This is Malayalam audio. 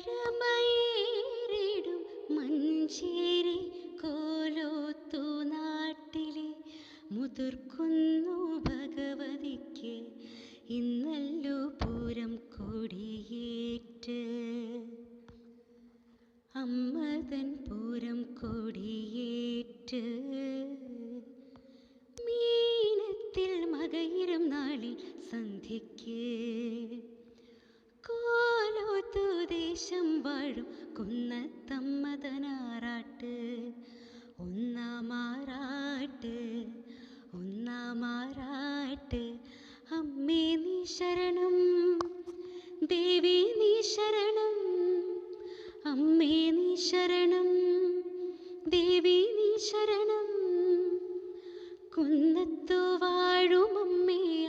പഴമയേറിടും മഞ്ചേരി കോലോത്തു നാട്ടിലെ. മുതിർക്കുന്നു ഭഗവതിക്ക് ഇന്നല്ലോ പൂരം കൊടിയേറ്റ്. അമ്മതൻ പൂരം കൊടിയേറ്റ്. മീനത്തിൽ മകയിരം നാളിൽ സന്ധ്യയ്ക്ക് ദേശം വാഴും കുന്നത്തമ്മതനാറാട്ട് ഒന്നാമാറാട്ട് ഒന്നാമാറാട്ട്. അമ്മേ നീ ശരണം. ദേവി നീ ശരണം. അമ്മേ നീ ശരണം. ദേവി നീ ശരണം. കുന്നത്തു വാഴും അമ്മേ.